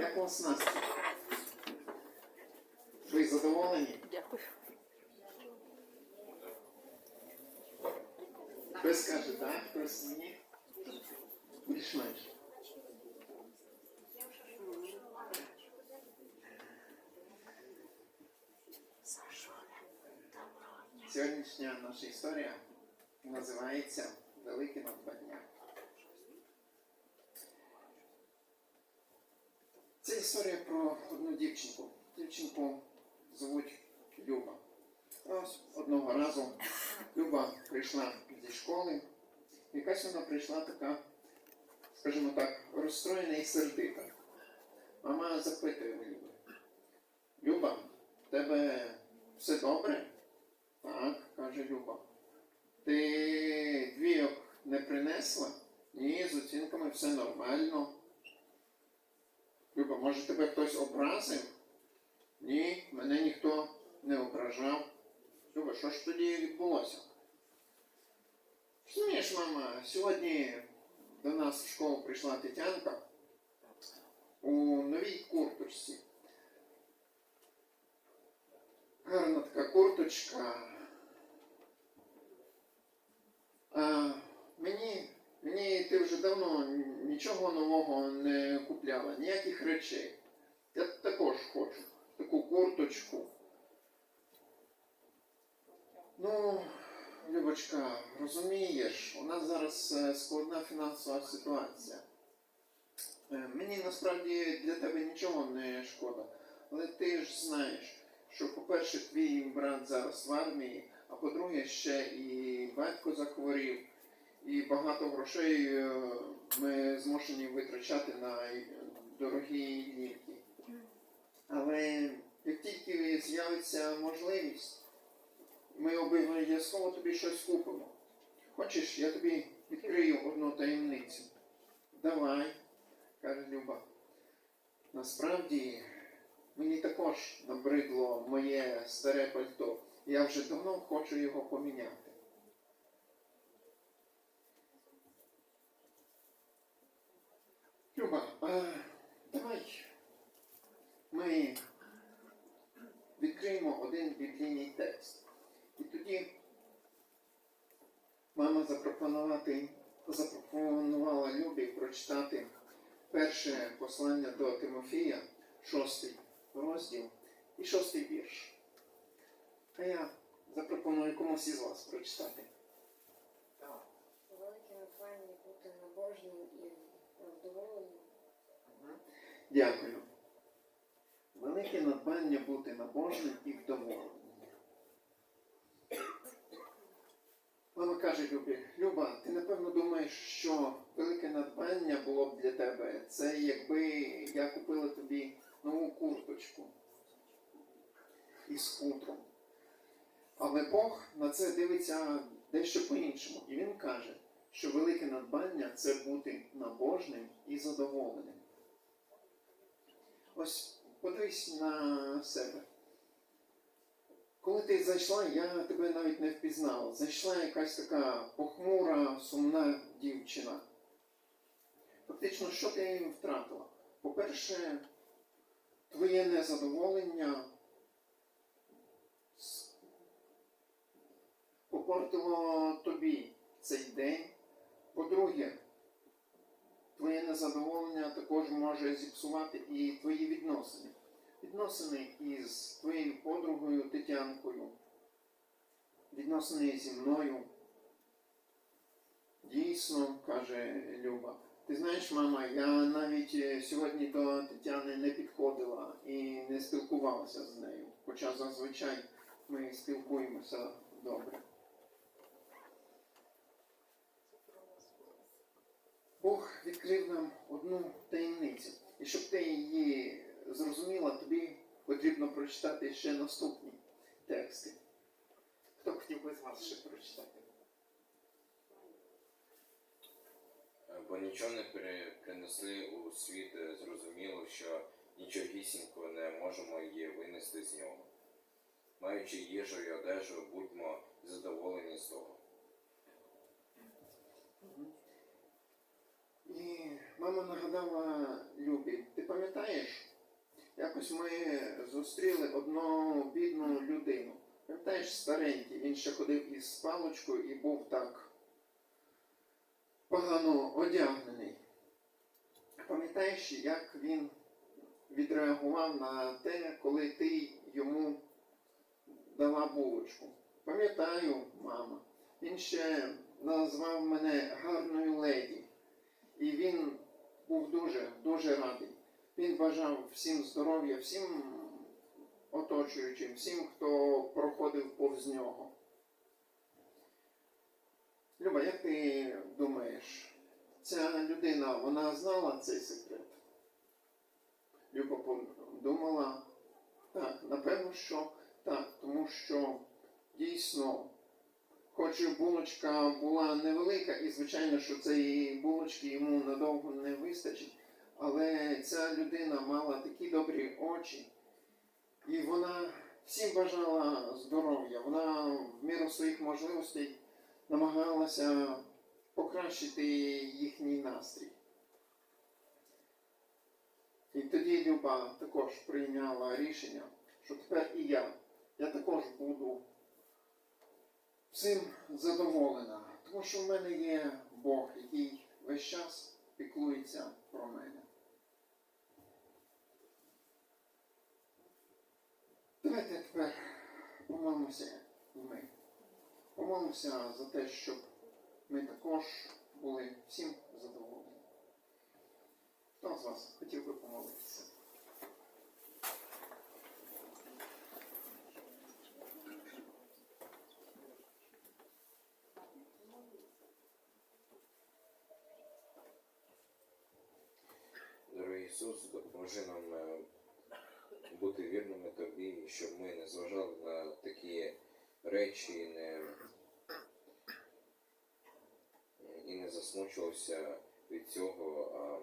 Як у вас настрій? Ви задоволені? Дякую. Хтось каже так, хтось ні. Більш-менш. Сьогоднішня наша історія називається Велике надбання. Це історія про одну дівчинку. Дівчинку звуть Люба. Ось одного разу Люба прийшла зі школи. Якась вона прийшла така, скажімо так, розстроєна і сердита. Мама запитує у Люби. Люба, в тебе все добре? Так, каже Люба. Ти двійок не принесла? Ні, з оцінками все нормально. Люба, може тебе хтось образив? Ні, мене ніхто не ображав. Люба, що ж тоді відбулося? Знаєш, мама, сьогодні до нас в школу прийшла Тетянка у новій курточці. Гарна така курточка. А мені, мені ти вже давно нічого нового не купляла, ніяких речей. Я також хочу таку курточку. Ну, Любочка, розумієш, у нас зараз е, складна фінансова ситуація. Е, Мені насправді для тебе нічого не шкода, але ти ж знаєш, що, по-перше, твій брат зараз в армії, а по-друге, ще і батько захворів, і багато грошей е, ми змушені витрачати на дорогі ліки. Але як тільки з'явиться можливість, ми обов'язково тобі щось купимо. Хочеш, я тобі відкрию одну таємницю. Давай, каже Люба. Насправді мені також набридло моє старе пальто. Я вже давно хочу його поміняти. Люба, а, давай ми відкриємо один біблійний текст. І тоді мама запропонувати, запропонувала Любі прочитати перше послання до Тимофія, шостий розділ і шостий вірш. А я запропоную комусь із вас прочитати. Велике надбання бути набожним і вдоволеним. Дякую. Велике надбання бути набожним і вдоволеним. Мама каже Любі, Люба, ти напевно думаєш, що велике надбання було б для тебе. Це якби я купила тобі нову курточку із хутром. Але Бог на це дивиться дещо по-іншому. І він каже, що велике надбання це бути набожним і задоволеним. Ось подивись на себе. Коли ти зайшла, я тебе навіть не впізнала. Зайшла якась така похмура, сумна дівчина. Фактично, що ти їм втратила? По-перше, твоє незадоволення попортило тобі цей день. По-друге, твоє незадоволення також може зіпсувати і твої відносини. Відносини із твоєю подругою Тетянкою, відносини зі мною. Дійсно, каже Люба. Ти знаєш, мама, я навіть е, сьогодні до Тетяни не підходила і не спілкувалася з нею. Хоча зазвичай ми спілкуємося добре. Бог відкрив нам одну таємницю. І щоб ти її зрозуміла, тобі потрібно прочитати ще наступні тексти. Хто б хотів би з вас ще прочитати? Бо нічого не принесли у світ, е, зрозуміло, що нічогісінько не можемо її винести з нього. Маючи їжу і одежу, будьмо задоволені з того. І мама нагадала Любі, ти пам'ятаєш, Якось ми зустріли одну бідну людину. Пам'ятаєш, старенький, він ще ходив із палочкою і був так погано одягнений. Пам'ятаєш, як він відреагував на те, коли ти йому дала булочку? Пам'ятаю, мама. Він ще назвав мене гарною леді. І він був дуже, дуже радий. Він бажав всім здоров'я, всім оточуючим, всім, хто проходив повз нього. Люба, як ти думаєш, ця людина, вона знала цей секрет? Люба подумала, так, напевно, що так, тому що дійсно, хоч булочка була невелика, і звичайно, що цієї булочки йому надовго не вистачить, але ця людина мала такі добрі очі, і вона всім бажала здоров'я. Вона в міру своїх можливостей намагалася покращити їхній настрій. І тоді Люба також прийняла рішення, що тепер і я, я також буду цим задоволена, тому що в мене є Бог, який весь час піклується про мене. Давайте тепер помолимося ми. Помолимося за те, щоб ми також були всім задоволені. Хто з вас хотів би помолитися? Ісус, допоможи нам е, бути вірними тобі, щоб ми не зважали на такі речі і не, і не засмучувався від цього, а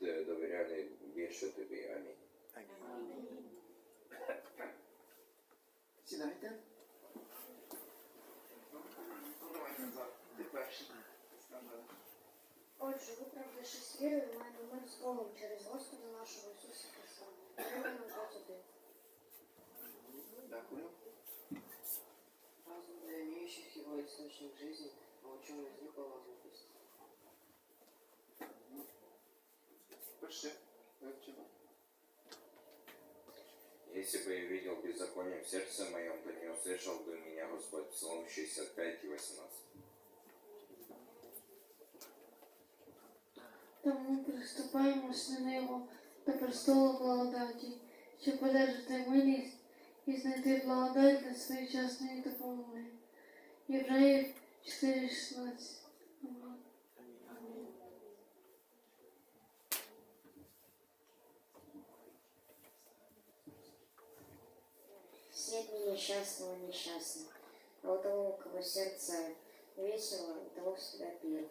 довіряли більше тобі. Амінь. Сідайте. Ну, давай. Ти перший. Скажи. Отже, виправдавшись вірою, маємо мир з Богом через Господа нашого Ісуса Христа. Римлян 21. Дякую. Разум для имеющих его источник жизни, а ученый из них возможность. Пиши. Вивчимо. Если бы я видел беззаконие в сердце моем, то не услышал бы меня Господь. Псалом 65 и 18. Тому приступаємо сміливо до престолу благодаті, щоб одержати милість і знайти благодать для своєчасної допомоги. Євреїв 4.16. Амінь. Свет не несчастного несчастный, а у того, у кого сердце весело, у того всегда пир.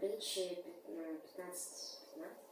Притчи 15, 15.